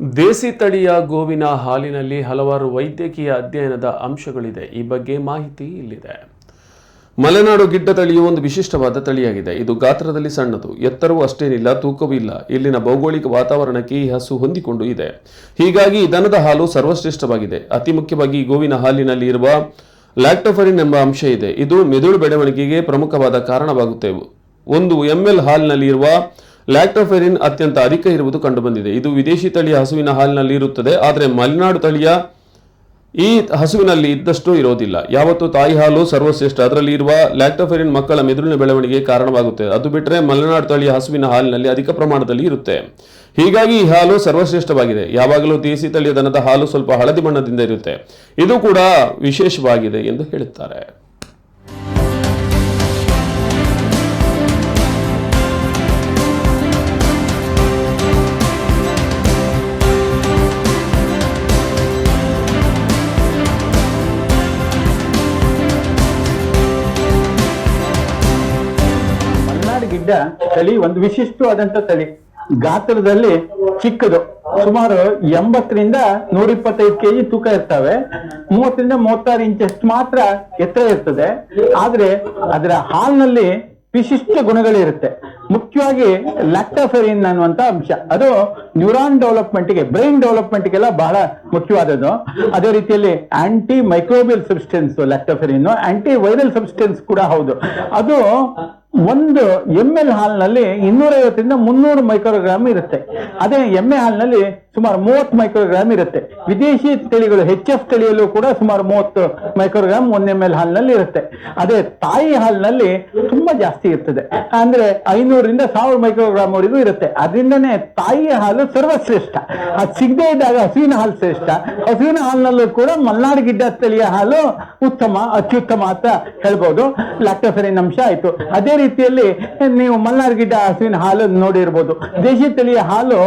ದೇಸಿ ತಳಿಯ ಗೋವಿನ ಹಾಲಿನಲ್ಲಿ ಹಲವಾರು ವೈದ್ಯಕೀಯ ಅಧ್ಯಯನದ ಅಂಶಗಳಿದೆ. ಈ ಬಗ್ಗೆ ಮಾಹಿತಿ ಇಲ್ಲಿದೆ. ಮಲೆನಾಡು ಗಿಡ್ಡ ತಳಿಯು ಒಂದು ವಿಶಿಷ್ಟವಾದ ತಳಿಯಾಗಿದೆ. ಇದು ಗಾತ್ರದಲ್ಲಿ ಸಣ್ಣದು. ಎತ್ತರವೂ ಅಷ್ಟೇನಿಲ್ಲ, ತೂಕವೂ ಇಲ್ಲ. ಇಲ್ಲಿನ ಭೌಗೋಳಿಕ ವಾತಾವರಣಕ್ಕೆ ಈ ಹಸು ಹೊಂದಿಕೊಂಡು ಇದೆ. ಹೀಗಾಗಿ ಈ ದನದ ಹಾಲು ಸರ್ವಶ್ರೇಷ್ಠವಾಗಿದೆ. ಅತಿ ಮುಖ್ಯವಾಗಿ ಗೋವಿನ ಹಾಲಿನಲ್ಲಿ ಇರುವ ಲ್ಯಾಕ್ಟೋಫರಿನ್ ಎಂಬ ಅಂಶ ಇದೆ. ಇದು ಮೆದುಳು ಬೆಳವಣಿಗೆಗೆ ಪ್ರಮುಖವಾದ ಕಾರಣವಾಗುತ್ತೆ ಒಂದು ಹಾಲಿನಲ್ಲಿ ಇರುವ ಲ್ಯಾಕ್ಟೋಫೆರಿನ್ ಅತ್ಯಂತ ಅಧಿಕ ಇರುವುದು ಕಂಡುಬಂದಿದೆ. ಇದು ವಿದೇಶಿ ತಳಿಯ ಹಸುವಿನ ಹಾಲಿನಲ್ಲಿ ಇರುತ್ತದೆ, ಆದರೆ ಮಲೆನಾಡು ತಳಿಯ ಈ ಹಸುವಿನಲ್ಲಿ ಇದ್ದಷ್ಟು ಇರೋದಿಲ್ಲ. ಯಾವತ್ತು ತಾಯಿ ಹಾಲು ಸರ್ವಶ್ರೇಷ್ಠ. ಅದರಲ್ಲಿ ಇರುವ ಲ್ಯಾಕ್ಟೋಫೆರಿನ್ ಮಕ್ಕಳ ಮೆದುಳಿನ ಬೆಳವಣಿಗೆಗೆ ಕಾರಣವಾಗುತ್ತೆ. ಅದು ಬಿಟ್ಟರೆ ಮಲೆನಾಡು ತಳಿಯ ಹಸುವಿನ ಹಾಲಿನಲ್ಲಿ ಅಧಿಕ ಪ್ರಮಾಣದಲ್ಲಿ ಇರುತ್ತೆ. ಹೀಗಾಗಿ ಈ ಹಾಲು ಸರ್ವಶ್ರೇಷ್ಠವಾಗಿದೆ. ಯಾವಾಗಲೂ ದೇಸಿ ತಳಿಯ ದನದ ಹಾಲು ಸ್ವಲ್ಪ ಹಳದಿ ಬಣ್ಣದಿಂದ ಇರುತ್ತೆ. ಇದು ಕೂಡ ವಿಶೇಷವಾಗಿದೆ ಎಂದು ಹೇಳುತ್ತಾರೆ. ಗಿಡ್ಡ ತಳಿ, ಒಂದು ವಿಶಿಷ್ಟವಾದಂತ ತಳಿ. ಗಾತ್ರದಲ್ಲಿ ಚಿಕ್ಕದು. ಸುಮಾರು ಎಂಬತ್ತರಿಂದ ನೂರ ಇಪ್ಪತ್ತೈದು ಕೆಜಿ ತೂಕ ಇರ್ತವೆ. ಮೂವತ್ತರಿಂದ ಮೂವತ್ತಾರು ಇಂಚಷ್ಟು ಮಾತ್ರ ಎತ್ತರ ಇರ್ತದೆ. ಆದ್ರೆ ಅದರ ಹಾಲ್ನಲ್ಲಿ ವಿಶಿಷ್ಟ ಗುಣಗಳಿರುತ್ತೆ. ಮುಖ್ಯವಾಗಿ ಲ್ಯಾಕ್ಟಾಫೆರಿನ್ ಅನ್ನುವಂತ ಅಂಶ. ಅದು ನ್ಯೂರಾನ್ ಡೆವಲಪ್ಮೆಂಟ್ಗೆ ಬ್ರೈನ್ ಡೆವಲಪ್ಮೆಂಟ್ಗೆಲ್ಲ ಬಹಳ ಮುಖ್ಯವಾದದ್ದು. ಅದೇ ರೀತಿಯಲ್ಲಿ anti microbial substance lactoferrin anti viral substance ಕೂಡ ಹೌದು. ಅದು ಒಂದು ಎಂ ಎಲ್ ಹಾಲ್ನಲ್ಲಿ ಇನ್ನೂರೈವತ್ತರಿಂದ ಮುನ್ನೂರು ಮೈಕ್ರೋಗ್ರಾಮ್ ಇರುತ್ತೆ. ಅದೇ ಎಮ್ಮೆ ಹಾಲ್ನಲ್ಲಿ ಸುಮಾರು ಮೂವತ್ತು ಮೈಕ್ರೋಗ್ರಾಮ್ ಇರುತ್ತೆ. ವಿದೇಶಿ ತಳಿಗಳು ಹೆಚ್ ಎಫ್ ತಳಿಯಲ್ಲೂ ಕೂಡ ಸುಮಾರು ಮೂವತ್ತು ಮೈಕ್ರೋಗ್ರಾಮ್ ಒಂದ್ ಎಂ ಎಲ್ ಹಾಲ್ನಲ್ಲಿ ಇರುತ್ತೆ. ಅದೇ ತಾಯಿ ಹಾಲ್ನಲ್ಲಿ ತುಂಬಾ ಜಾಸ್ತಿ ಇರ್ತದೆ. ಅಂದ್ರೆ ಐನೂರಿಂದ ಸಾವಿರ ಮೈಕ್ರೋಗ್ರಾಮ್ ವರೆಗೂ ಇರುತ್ತೆ. ಅದರಿಂದನೇ ತಾಯಿಯ ಹಾಲು ಸರ್ವಶ್ರೇಷ್ಠ. ಅದು ಸಿಗದೇ ಇದ್ದಾಗ ಹಸುವಿನ ಹಾಲು ಹಸುವಿನ ಹಾಲಿನಲ್ಲೂ ಕೂಡ ಮಲ್ನಾಡು ಗಿಡ್ಡ ತಳಿಯ ಹಾಲು ಉತ್ತಮ, ಅತ್ಯುತ್ತಮ ಅಂತ ಹೇಳ್ಬೋದು. ಲ್ಯಾಕ್ಟೋಫೆರಿನ್ ಅಂಶ ಆಯ್ತು. ಅದೇ ರೀತಿಯಲ್ಲಿ ನೀವು ಮಲ್ನಾಡು ಗಿಡ್ಡ ಹಸುವಿನ ಹಾಲು ನೋಡಿರ್ಬೋದು. ದೇಶಿ ತಳಿಯ ಹಾಲು